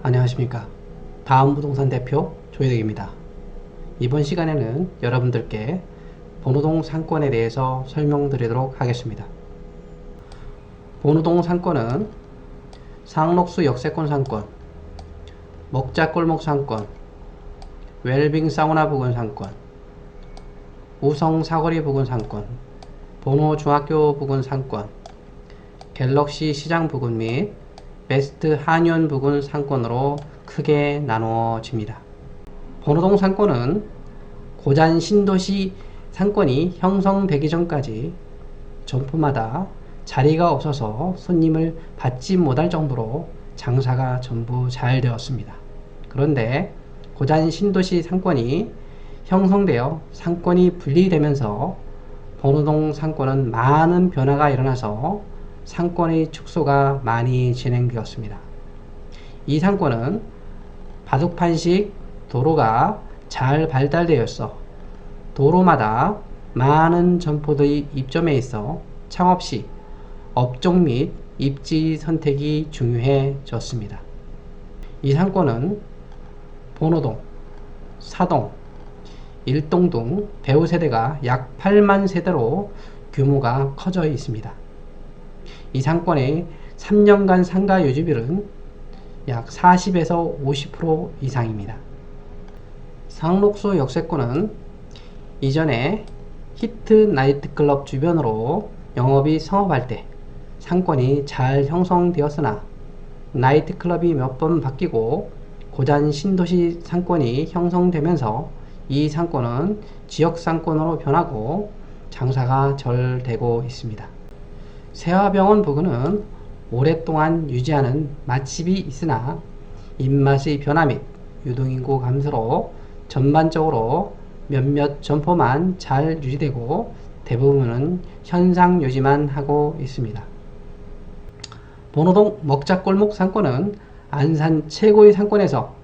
안녕하십니까. 다음 부동산 대표 조혜덕입니다. 이번 시간에는 여러분들께 본호동 상권에 대해서 설명드리도록 하겠습니다. 본호동 상권은 상록수 역세권 상권, 먹자골목 상권, 웰빙 사우나 부근 상권, 우성 사거리 부근 상권, 본호 중학교 부근 상권, 갤럭시 시장 부근 및 베스트 한의원 부근 상권으로 크게 나누어집니다. 번호동 상권은 고잔 신도시 상권이 형성되기 전까지 점포마다 자리가 없어서 손님을 받지 못할 정도로 장사가 전부 잘 되었습니다. 그런데 고잔 신도시 상권이 형성되어 상권이 분리되면서 번호동 상권은 많은 변화가 일어나서 상권의 축소가 많이 진행되었습니다. 이 상권은 바둑판식 도로가 잘 발달되어 있어 도로마다 많은 점포들이 입점해 있어 창업 시 업종 및 입지 선택이 중요해졌습니다. 이 상권은 본호동, 사동, 일동 등 배우 세대가 약 8만 세대로 규모가 커져 있습니다. 이 상권의 3년간 상가 유지비율은 약 40에서 50% 이상입니다. 상록수 역세권은 이전에 히트 나이트클럽 주변으로 영업이 성업할 때 상권이 잘 형성되었으나 나이트클럽이 몇 번 바뀌고 고잔 신도시 상권이 형성되면서 이 상권은 지역 상권으로 변하고 장사가 절 되고 있습니다. 세화병원 부근은 오랫동안 유지하는 맛집이 있으나 입맛의 변화 및 유동인구 감소로 전반적으로 몇몇 점포만 잘 유지되고 대부분은 현상 유지만 하고 있습니다. 본호동 먹자골목 상권은 안산 최고의 상권에서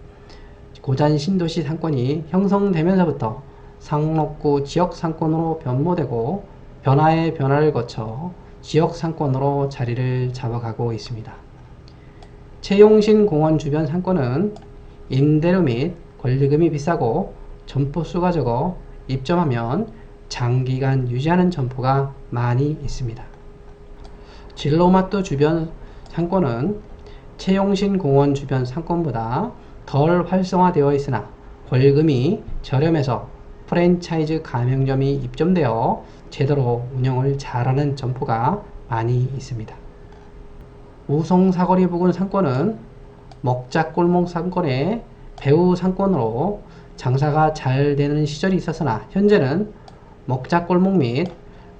고잔 신도시 상권이 형성되면서부터 상록구 지역 상권으로 변모되고 변화의 변화를 거쳐 지역 상권으로 자리를 잡아가고 있습니다. 채용신 공원 주변 상권은 임대료 및 권리금이 비싸고 점포 수가 적어 입점하면 장기간 유지하는 점포가 많이 있습니다. 진로마트 주변 상권은 채용신 공원 주변 상권보다 덜 활성화되어 있으나 권리금이 저렴해서 프랜차이즈 가맹점이 입점되어 제대로 운영을 잘하는 점포가 많이 있습니다. 우성 사거리 부근 상권은 먹자골목 상권의 배우 상권으로 장사가 잘 되는 시절이 있었으나 현재는 먹자골목 및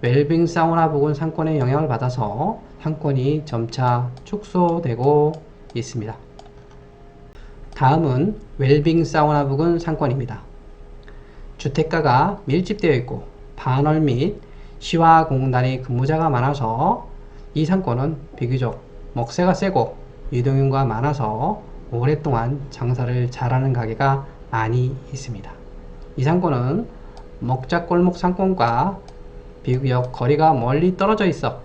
웰빙 사우나 부근 상권의 영향을 받아서 상권이 점차 축소되고 있습니다. 다음은 웰빙 사우나 부근 상권입니다. 주택가가 밀집되어 있고 반월 및 시와 공단의 근무자가 많아서 이 상권은 비교적 먹새가 세고 유동인구가 많아서 오랫동안 장사를 잘하는 가게가 많이 있습니다. 이 상권은 먹자골목 상권과 비교적 거리가 멀리 떨어져 있어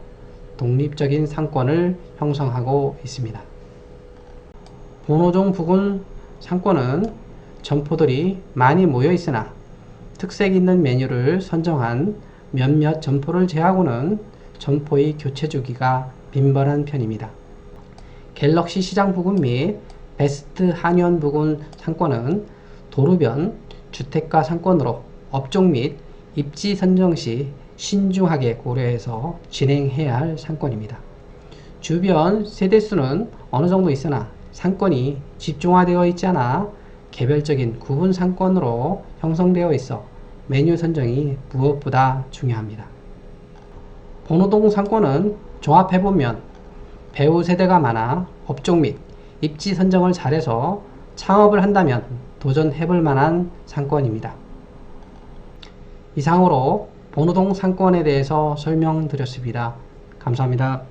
독립적인 상권을 형성하고 있습니다. 본호종 부근 상권은 점포들이 많이 모여 있으나 특색 있는 메뉴를 선정한 몇몇 점포를 제하고는 점포의 교체 주기가 빈번한 편입니다. 갤럭시 시장 부근 및 베스트 한의원 부근 상권은 도로변 주택가 상권으로 업종 및 입지 선정 시 신중하게 고려해서 진행해야 할 상권입니다. 주변 세대수는 어느 정도 있으나 상권이 집중화되어 있지 않아 개별적인 구분 상권으로 형성되어 있어 메뉴 선정이 무엇보다 중요합니다. 번호동 상권은 종합해보면 배우 세대가 많아 업종 및 입지 선정을 잘해서 창업을 한다면 도전해볼 만한 상권입니다. 이상으로 번호동 상권에 대해서 설명드렸습니다. 감사합니다.